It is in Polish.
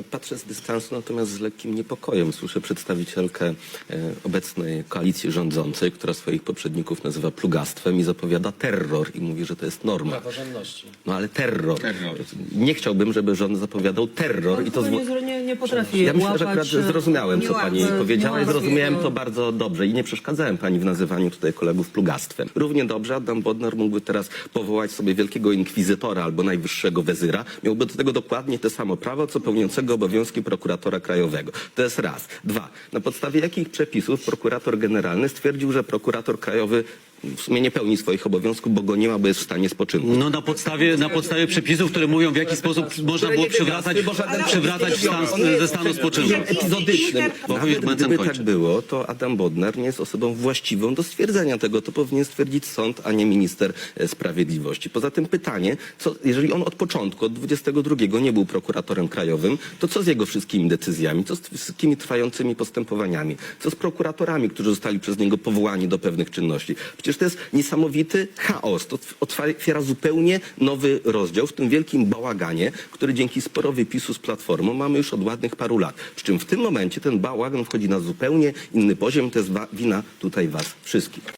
To patrzę z dystansu, natomiast z lekkim niepokojem słyszę przedstawicielkę e, obecnej koalicji rządzącej, która swoich poprzedników nazywa plugastwem i zapowiada terror i mówi, że to jest norma. praworządności. No ale terror. Terror. Nie chciałbym, żeby rząd zapowiadał terror i to Pan zło... nie, nie, nie potrafi Ja myślę, że akurat zrozumiałem, nie co pani powiedziała i zrozumiałem jego- to bardzo dobrze i nie przeszkadzałem pani w nazywaniu tutaj kolegów plugastwem. Równie dobrze Adam Bodnar mógłby teraz powołać sobie wielkiego inkwizytora albo najwyższego wezyra. Miałby do tego dokładnie te samo prawo, co pełniącego obowiązki prokuratora krajowego. To jest raz. Dwa. Na podstawie jakich przepisów prokurator generalny stwierdził, że prokurator krajowy w sumie nie pełni swoich obowiązków, bo go nie ma, bo jest w stanie spoczynku. No na podstawie, na podstawie przepisów, które mówią w jaki sposób można było przywracać, przywracać w stan, ze stanu spoczynku. epizodycznym. Bo Nawet gdyby tak było, to Adam Bodnar nie jest osobą właściwą do stwierdzenia tego. To powinien stwierdzić sąd, a nie minister e, sprawiedliwości. Poza tym pytanie, co, jeżeli on od początku, od 22 nie był prokuratorem krajowym, to co z jego wszystkimi decyzjami, co z wszystkimi trwającymi postępowaniami, co z prokuratorami, którzy zostali przez niego powołani do pewnych czynności. Przecież to jest niesamowity chaos. To otwiera zupełnie nowy rozdział w tym wielkim bałaganie, który dzięki sporowi PiSu z Platformą mamy już od ładnych paru lat. Przy czym w tym momencie ten bałagan wchodzi na zupełnie inny poziom. To jest wina tutaj was wszystkich.